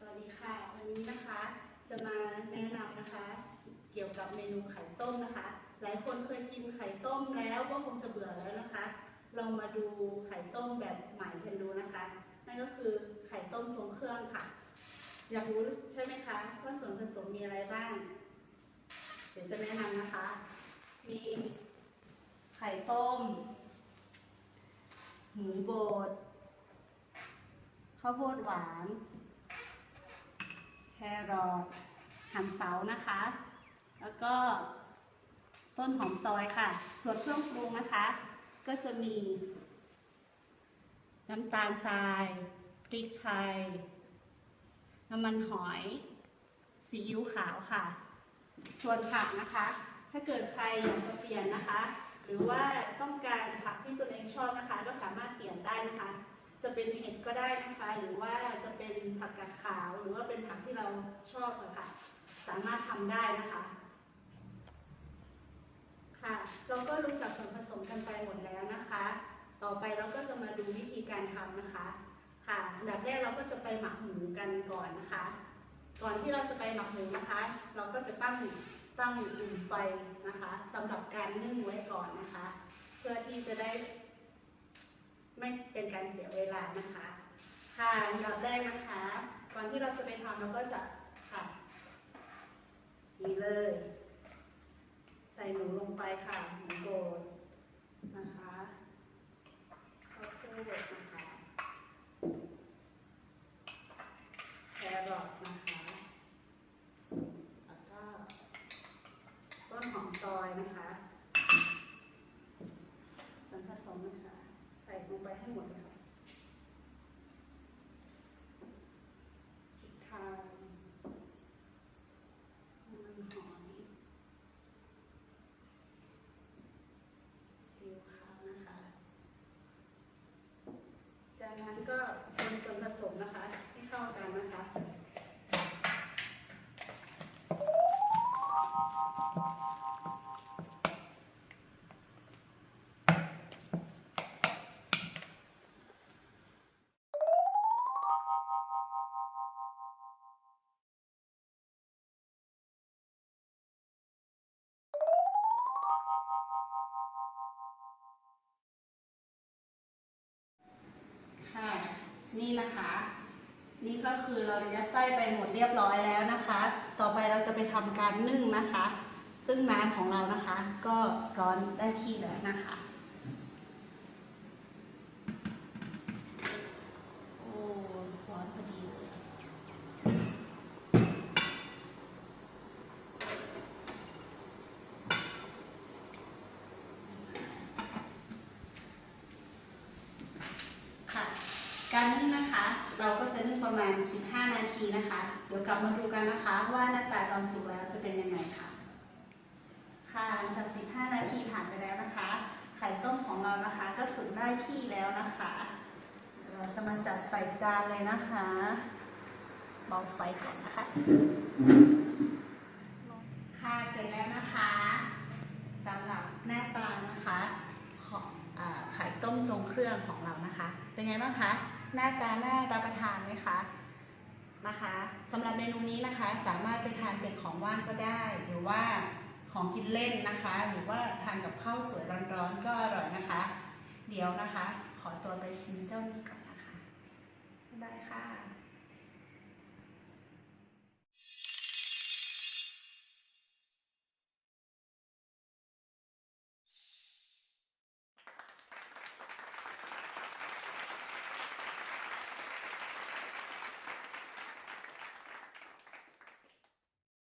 สวัสดีค่ะ วันนี้นะคะจะมาแนะนำนะคะ เกี่ยวกับเมนูไข่ต้มนะคะ หลายคนเคยกินไข่ต้มแล้วก็คงจะเบื่อแล้วนะคะลองมาดูไข่ต้มแบบใหม่กันดูนะคะ นั่นก็คือไข่ต้มทรงเครื่องค่ะ อยากรู้ใช่ไหมคะว่าส่วนผสมมีอะไรบ้าง เดี๋ยวจะแนะนำนะคะ มีไข่ต้มหมูบดข้าวโพดหวาน แครอทหั่นเตานะคะ แล้วก็ต้นหอมซอยค่ะ ส่วนเครื่องปรุงนะคะ ก็จะมี น้ำตาลทรายพริกไทย น้ำมันหอยซีอิ๊วขาวค่ะ ส่วนผักนะคะ ถ้าเกิดใครอยากจะเปลี่ยนนะคะ หรือว่าต้องการผักที่ตัวเองชอบนะคะ ก็สามารถเปลี่ยนได้นะคะ จะเป็นเห็ดก็ได้นะคะ หรือว่าจะเป็นผักกาดขาว หรือว่าเป็นผักที่เราชอบอะค่ะ สามารถทำได้นะคะ ค่ะ เราก็รู้จักส่วนผสมกันไปหมดแล้วนะคะ ต่อไปเราก็จะมาดูวิธีการทำนะคะ ค่ะอันดับแรกเราก็จะไปหมักหมูกันก่อนนะคะ ก่อนที่เราจะไปหมักหมูนะคะ เราก็จะตั้งตั้งอุ่นไฟนะคะสำหรับการนึ่งไว้ก่อนนะคะ เพื่อที่จะได้ ไม่เป็นการเสียเวลานะคะ ค่ะอันดับแรกนะคะ ก่อนที่เราจะไปทำเราก็จะค่ะนี่เลย ใส่หมูลงไปค่ะหมูโบดนะคะข้าวโพดนะคะแครอทนะคะแล้วก็ต้นหอมซอยนะคะ ส่วนผสมนะคะ ใส่ ลงไปให้หมดเลยค่ะพริกไทางมันหอยซีอิ๊วขาวนะคะ จากนั้นก็คนส่วนผสมนะคะ ให้เข้ากันนะคะ ค่ะนี่นะคะ นี่ก็คือเรายัดไส้ไปหมดเรียบร้อยแล้วนะคะ ต่อไปเราจะไปทำการนึ่งนะคะ ซึ่งน้ำของเรานะคะ ก็ร้อนได้ที่แล้วนะคะ โอ้ร้อนพอดีเลย ค่ะ การนึ่งนะคะ เราก็จะนึ่งประมาณ 15 นาทีนะคะ เดี๋ยวกลับมาดูกันนะคะ ว่าหน้าตาตอนสุกแล้วจะเป็นยังไงค่ะ ค่ะหลังจาก 15 นาทีผ่านไปแล้วนะคะ ไข่ต้มของเรานะคะ ก็สุกได้ที่แล้วนะคะเดี๋ยวเราจะมาจัดใส่จานเลยนะคะเบาไฟก่อนนะคะ ค่ะเสร็จแล้วนะคะสำหรับหน้าตานะคะของอาไข่ต้มทรงเครื่องของเรานะคะ เป็นไงบ้างคะ หน้าตาน่ารับประทานไหมคะนะคะสำหรับเมนูนี้นะคะสามารถไปทานเป็นของว่างก็ได้ หรือว่าของกินเล่นนะคะ หรือว่าทานกับข้าวสวยร้อนๆก็อร่อยนะคะ เดี๋ยวนะคะ ขอตัวไปชิมเจ้านี้ก่อนนะคะบ๊ายบายค่ะ